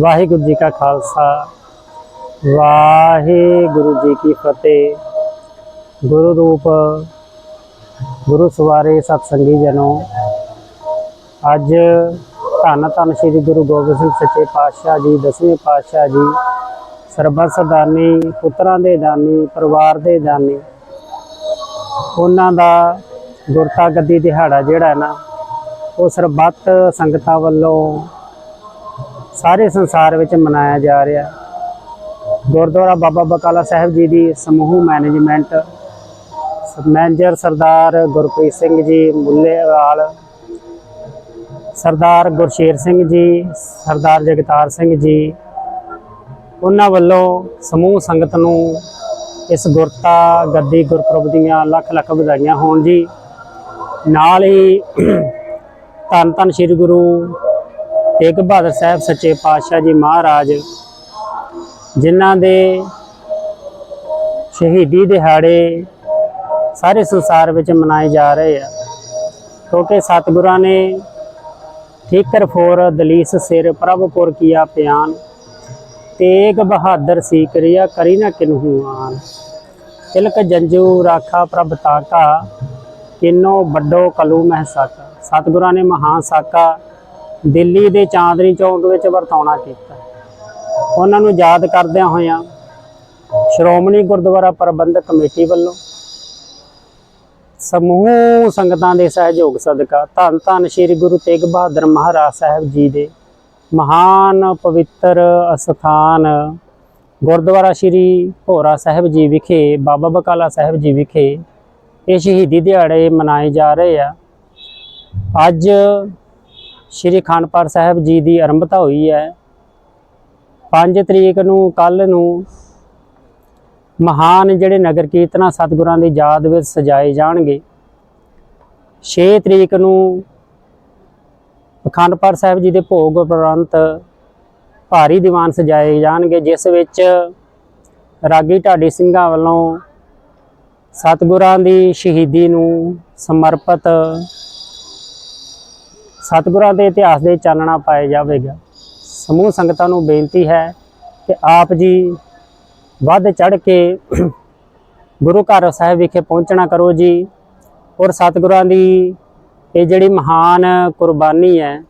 ਵਾਹਿਗੁਰੂ ਜੀ ਕਾ ਖਾਲਸਾ, ਵਾਹਿਗੁਰੂ ਜੀ ਕੀ ਫਤਿਹ। ਗੁਰੂ ਰੂਪ, ਗੁਰੂ ਸਵਾਰੇ ਸਤਸੰਗੀ ਜਨੋ। ਅੱਜ ਧੰਨ ਧੰਨ ਸ੍ਰੀ ਗੁਰੂ ਗੋਬਿੰਦ ਸਿੰਘ ਸੱਚੇ ਪਾਤਸ਼ਾਹ ਜੀ, ਦਸਵੇਂ ਪਾਤਸ਼ਾਹ ਜੀ, ਸਰਬੱਤ ਸਦਾਨੀ, ਪੁੱਤਰਾਂ ਦੇ ਦਾਨੀ, ਪਰਿਵਾਰ ਦੇ ਦਾਨੀ। ਉਹਨਾਂ ਦਾ ਗੁਰਤਾ ਗੱਦੀ ਦਿਹਾੜਾ ਜਿਹੜਾ ਨਾ, ਉਹ ਸਰਬੱਤ ਸੰਗਤਾਂ ਵੱਲੋਂ ਸਾਰੇ ਸੰਸਾਰ ਵਿੱਚ ਮਨਾਇਆ ਜਾ ਰਿਹਾ। ਗੁਰਦੁਆਰਾ ਬਾਬਾ ਬਕਾਲਾ ਸਾਹਿਬ ਜੀ ਦੀ ਸਮੂਹ ਮੈਨੇਜਮੈਂਟ ਮੈਨੇਜਰ ਸਰਦਾਰ ਗੁਰਪ੍ਰੀਤ ਸਿੰਘ ਜੀ ਮੁੱਲੇਵਾਲ, ਸਰਦਾਰ ਗੁਰਸ਼ੇਰ ਸਿੰਘ ਜੀ, ਸਰਦਾਰ ਜਗਤਾਰ ਸਿੰਘ ਜੀ, ਉਹਨਾਂ ਵੱਲੋਂ ਸਮੂਹ ਸੰਗਤ ਨੂੰ ਇਸ ਗੁਰਤਾ ਗੱਦੀ ਗੁਰਪੁਰਬ ਦੀਆਂ ਲੱਖ ਲੱਖ ਵਧਾਈਆਂ ਹੋਣ ਜੀ। ਨਾਲ ਹੀ ਧੰਨ ਧੰਨ ਸ੍ਰੀ ਗੁਰੂ ਤੇਗ ਬਹਾਦਰ ਸਾਹਿਬ ਸੱਚੇ ਪਾਤਸ਼ਾਹ ਜੀ ਮਹਾਰਾਜ, ਜਿਨ੍ਹਾਂ ਦੇ ਸ਼ਹੀਦੀ ਦਿਹਾੜੇ ਸਾਰੇ ਸੰਸਾਰ ਵਿੱਚ ਮਨਾਏ ਜਾ ਰਹੇ ਆ, ਕਿਉਂਕਿ ਸਤਿਗੁਰਾਂ ਨੇ ਠੀਕਰ ਫੋਰ ਦਲੀਸ ਸਿਰ ਪ੍ਰਭਪੁਰ ਕੀਆ ਪਿਆਨ, ਤੇਗ ਬਹਾਦਰ ਸੀ ਕਰਿਆ ਕਰੀ ਨਾ ਕਿਨਹੂ ਆਨ ਤਿਲਕ ਜੰਜੂ ਰਾਖਾ ਪ੍ਰਭ ਤਾਕਾ, ਕਿਨੋ ਵੱਡੋ ਕਲੂ ਮਹਿ ਸਾਕਾ। ਸਤਿਗੁਰਾਂ ਨੇ ਮਹਾਨ ਸਾਕਾ ਦਿੱਲੀ ਦੇ ਚਾਂਦਨੀ ਚੌਕ ਵਿੱਚ ਵਰਤਾਉਣਾ ਕੀਤਾ। ਉਹਨਾਂ ਨੂੰ ਯਾਦ ਕਰਦਿਆਂ ਹੋਇਆਂ ਸ਼੍ਰੋਮਣੀ ਗੁਰਦੁਆਰਾ ਪ੍ਰਬੰਧਕ ਕਮੇਟੀ ਵੱਲੋਂ ਸਮੂਹ ਸੰਗਤਾਂ ਦੇ ਸਹਿਯੋਗ ਸਦਕਾ ਧੰਨ ਧੰਨ ਸ੍ਰੀ ਗੁਰੂ ਤੇਗ ਬਹਾਦਰ ਮਹਾਰਾਜ ਸਾਹਿਬ ਜੀ ਦੇ ਮਹਾਨ ਪਵਿੱਤਰ ਅਸਥਾਨ ਗੁਰਦੁਆਰਾ ਸ੍ਰੀ ਭੋਰਾ ਸਾਹਿਬ ਜੀ ਵਿਖੇ, ਬਾਬਾ ਬਕਾਲਾ ਸਾਹਿਬ ਜੀ ਵਿਖੇ ਇਹ ਸ਼ਹੀਦੀ ਦਿਹਾੜੇ ਮਨਾਏ ਜਾ ਰਹੇ ਆ। ਅੱਜ ਸ੍ਰੀ ਖਾਨਪੁਰ ਸਾਹਿਬ ਜੀ ਦੀ ਆਰੰਭਤਾ ਹੋਈ ਹੈ। 5 ਤਰੀਕ ਨੂੰ ਕੱਲ ਨੂੰ ਮਹਾਨ ਜਿਹੜੇ ਨਗਰ ਕੀਰਤਨਾਂ ਸਤਿਗੁਰਾਂ ਦੀ ਯਾਦ ਵਿੱਚ ਸਜਾਏ ਜਾਣਗੇ। 6 ਤਰੀਕ ਨੂੰ ਅਖੰਡਪੁਰ ਸਾਹਿਬ ਜੀ ਦੇ ਭੋਗ ਉਪਰੰਤ ਭਾਰੀ ਦੀਵਾਨ ਸਜਾਏ ਜਾਣਗੇ, ਜਿਸ ਵਿੱਚ ਰਾਗੀ ਢਾਡੀ ਸਿੰਘਾਂ ਵੱਲੋਂ ਸਤਿਗੁਰਾਂ ਦੀ ਸ਼ਹੀਦੀ ਨੂੰ ਸਮਰਪਿਤ ਸਤਿਗੁਰਾਂ ਦੇ ਇਤਿਹਾਸ ਦੇ ਚਾਨਣਾ ਪਾਇਆ ਜਾਵੇਗਾ। ਸਮੂਹ ਸੰਗਤਾਂ ਨੂੰ ਬੇਨਤੀ ਹੈ ਕਿ ਆਪ ਜੀ ਵੱਧ ਚੜ ਕੇ ਗੁਰੂ ਘਰ ਸਾਹਿਬ ਵਿਖੇ ਪਹੁੰਚਣਾ ਕਰੋ ਜੀ। ਔਰ ਸਤਿਗੁਰਾਂ ਦੀ ਇਹ ਜਿਹੜੀ ਮਹਾਨ ਕੁਰਬਾਨੀ ਹੈ,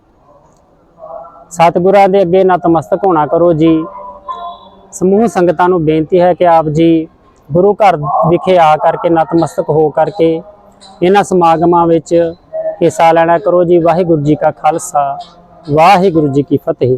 ਸਤਿਗੁਰਾਂ ਦੇ ਅੱਗੇ ਨਤਮਸਤਕ ਹੋਣਾ ਕਰੋ ਜੀ। ਸਮੂਹ ਸੰਗਤਾਂ ਨੂੰ ਬੇਨਤੀ ਹੈ ਕਿ ਆਪ ਜੀ ਗੁਰੂ ਘਰ ਵਿਖੇ ਆ ਕਰਕੇ ਨਤਮਸਤਕ ਹੋ ਕਰਕੇ ਇਹਨਾਂ ਸਮਾਗਮਾਂ ਵਿੱਚ ਹਿੱਸਾ ਲੈਣਾ ਕਰੋ ਜੀ ਵਾਹਿਗੁਰੂ ਜੀ ਕਾ ਖਾਲਸਾ ਵਾਹਿਗੁਰੂ ਜੀ ਕੀ ਫਤਿਹ।